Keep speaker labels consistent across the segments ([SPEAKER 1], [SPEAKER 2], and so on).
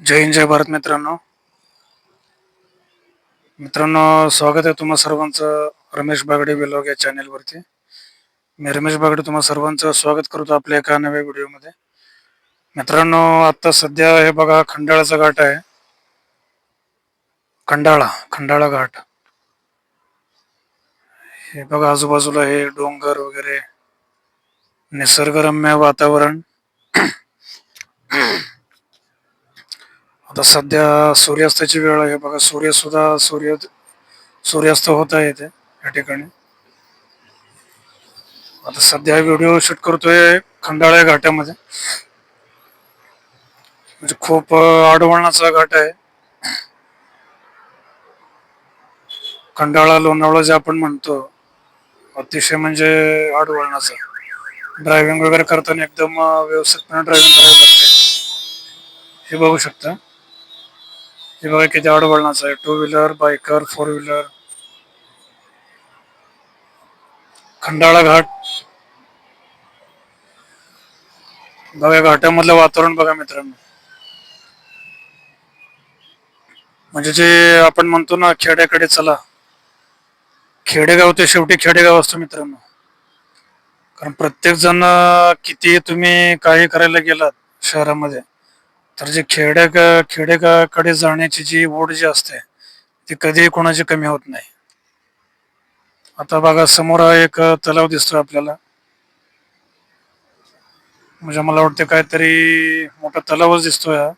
[SPEAKER 1] जय हिंद जय भारत मित्रांनो. मित्रांनो स्वागत आहे तुम्हा सर्वांचं रमेश बागडे विलॉग या चॅनेलवरती मी रमेश बागडे तुम्हा सर्वांचं स्वागत करतो आपल्या एका नव्या व्हिडिओमध्ये मित्रांनो आता सध्या हे बघा खंडाळाचा घाट आहे. खंडाळा खंडाळा घाट. हे बघा आजूबाजूला हे डोंगर वगैरे निसर्गरम्य वातावरण. आता सध्या सूर्यास्ताची वेळ आहे. बघा सूर्य सुद्धा सूर्य सूर्यास्त होत आहे इथे या ठिकाणी. आता सध्या व्हिडिओ शूट करतोय खंडाळा घाटामध्ये. म्हणजे खूप आडवळणाचा घाट आहे. खंडाळा लोणावळा जे आपण म्हणतो अतिशय म्हणजे आडवळणाचा ड्रायव्हिंग वगैरे करताना एकदम व्यवस्थितपणे ड्रायव्हिंग करावी लागते. हे बघू शकता. हे बघा किती आडवळणाचं आहे. Two wheeler biker four wheeler Khandala Ghat. बघा घाटामधलं वातावरण बघा मित्रांनो. म्हणजे जे आपण म्हणतो ना खेड्याकडे चला. खेडेगाव ते शेवटी खेडेगाव असतो मित्रांनो. कारण प्रत्येक जण किती तुम्ही काही करायला गेलात शहरामध्ये तर जे खेड्या खेडेगाकडे जाण्याची जी ओढ जी असते ती कधीही कोणाची कमी होत नाही. आता बघा समोर हा एक तलाव दिसतोय आपल्याला. म्हणजे मला वाटतं काहीतरी मोठा तलावच दिसतोय हा.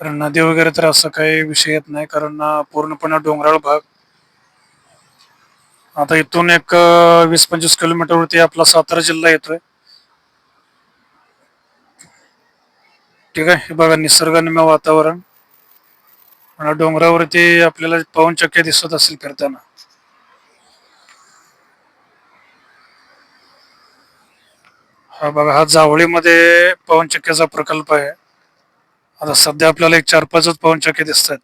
[SPEAKER 1] कारण नदी वगैरे तर असं काही विषय येत नाही कारण पूर्णपणे डोंगराळ भाग. आता इथून एक वीस पंचवीस किलोमीटरवरती आपला सातारा जिल्हा येतोय. ठीक आहे. हे बघा निसर्गरम्य वातावरण. आणि डोंगरावरती आपल्याला पवनचक्क्या दिसत असेल फिरताना. हा बघा हा जावळीमध्ये पवनचक्क्याचा प्रकल्प आहे. आता सध्या आपल्याला एक चार पाचच पवनचक्के दिसत आहेत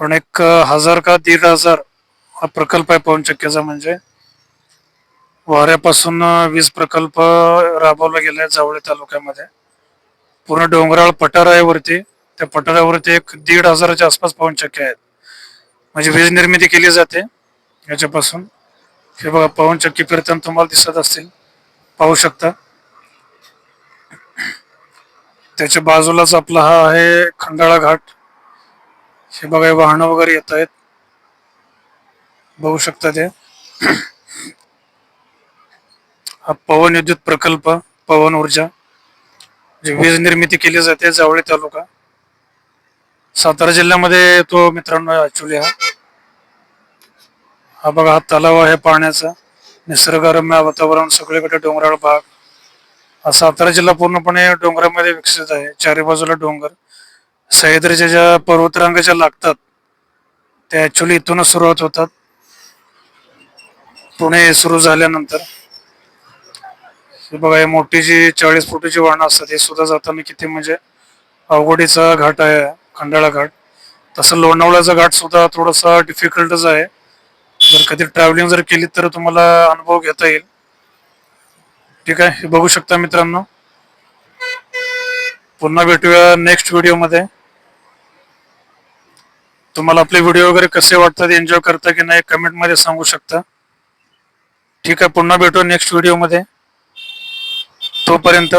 [SPEAKER 1] पण एक हजार का दीड हजार हा प्रकल्प आहे पवनचक्क्याचा म्हणजे. वाऱ्यापासून वीज प्रकल्प राबवला गेलाय जावळी तालुक्यामध्ये. पूर्ण डोंगराळ पठार आहे वरती त्या पठारावरती एक दीड हजाराच्या आसपास पवनचक्के आहेत. म्हणजे वीज निर्मिती केली जाते याच्यापासून. हे बघा पवनचक्की फिरताना तुम्हाला दिसत असतील. पाहू शकता. त्याच्या बाजूलाच आपला हा आहे खंडाळा घाट. हे बघा हे वाहनं वगैरे येत आहेत. बघू शकता ते. हा पवन विद्युत प्रकल्प पवन ऊर्जा. जी वीज निर्मिती केली जाते जावळी तालुका. सातारा जिल्ह्यामध्ये तो मित्रांनो ऍक्च्युली हा. हा बघा हा तलाव आहे पाण्याचा. निसर्गरम्य वातावरण सगळीकडे डोंगराळ भाग. हा सातारा जिल्हा पूर्णपणे डोंगरामध्ये विकसित आहे. चारी बाजूला डोंगर. सह्याद्रीच्या ज्या पर्वतरांगाच्या लागतात त्या ऍक्च्युली इथूनच सुरुवात होतात. पुणे सुरू झाल्यानंतर. हे बघा हे मोठी जी चाळीस फुटाची वाहनं असतात हे सुद्धा जाताना किती म्हणजे अवघडीचा घाट आहे खंडाळा घाट. तसं लोणावळ्याचा घाट सुद्धा थोडासा डिफिकल्टच आहे. जर कधी ट्रॅव्हलिंग जर केली तर तुम्हाला अनुभव घेता येईल. ठीक आहे हे बघू शकता मित्रांनो. पुन्हा भेटूया नेक्स्ट व्हिडिओमध्ये तुम्हाला आपले व्हिडिओ वगैरे कसे वाटतात एन्जॉय करता की नाही कमेंटमध्ये सांगू शकता. ठीक आहे पुन्हा भेटू नेक्स्ट व्हिडिओमध्ये तोपर्यंत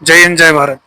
[SPEAKER 1] जय हिंद जय भारत.